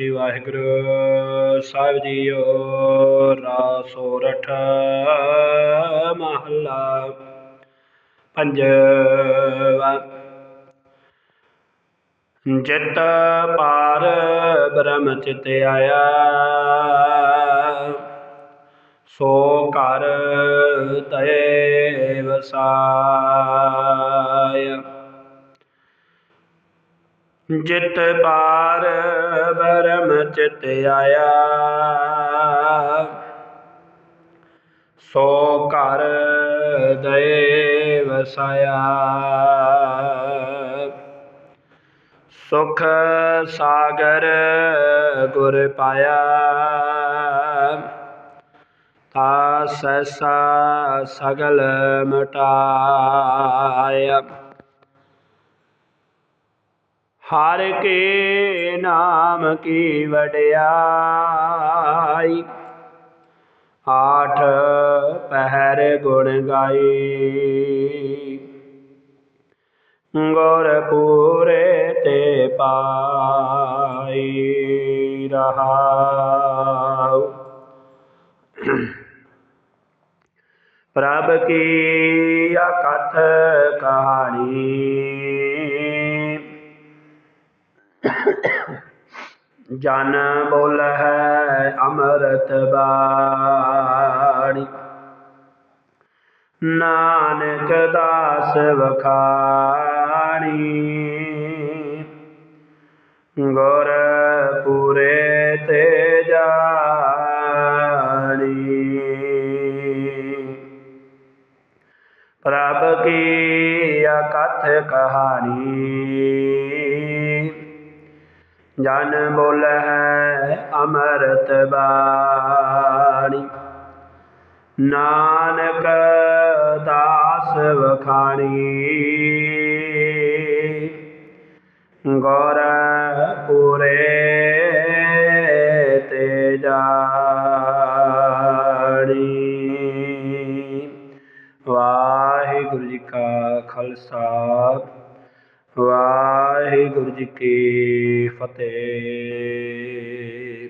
ਸ੍ਰੀ ਵਾਹਿਗੁਰੂ ਸਾਹਿਬ JIO ਰਾਗ ਸੋਰਠ ਮਹੱਲਾ ਪੰਜਵਾ। ਜਿਤ ਪਾਰ ਬ੍ਰਹਮ ਚਿਤ ਆਇਆ, ਸੋ ਘਰ ਤਏ ਵਸਾਇਆ। ਜਿਤ ਪਾਰ ਬਰਮ ਚਿਤ ਆਇਆ। ਸੋ ਘਰ ਦਏ ਵਸਾਇਆ ਸੁਖ ਸਾਗਰ ਗੁਰ ਪਾਇਆ। ਤਾ ਸੈਸਾ ਸਗਲ ਮਟਾਇਆ। ਹਰ ਕੇ ਨਾਮ ਕੀ ਵਡਿਆਈ? ਆਠ ਪਹਿਰ ਗੁਣ ਗਾਈ। ਗੁਰ ਪੂਰੇ ਤੇ ਪਾਈ ਰਹਾਉ। ਪ੍ਰਭ ਕੀ ਅਕਥ ਕਹਾਣੀ? ਜਨ ਬੋਲ ਹੈ ਅੰਮ੍ਰਿਤ ਬਾਣੀ। ਨਾਨਕ ਦਾਸ ਵਖਾਣੀ। ਗੁਰ ਪੂਰੇ ਤੇ ਜਾਣੀ। ਪ੍ਰਭ ਕੀ ਅਕਥ ਕਹਾਣੀ। ਜਨ ਬੋਲ ਹੈ ਅੰਮ੍ਰਿਤ ਬਾਣੀ। ਨਾਨਕ ਦਾਸ ਵਖਾਣੀ। ਗੌਰ ਪੂਰੇ ਤੇ ਜਾਣੀ। ਵਾਹਿਗੁਰੂ ਜੀ ਕਾ ਖਾਲਸਾ। ਵਾਹਿਗੁਰੂ ਜੀ ਕੀ ਫਤਿਹ।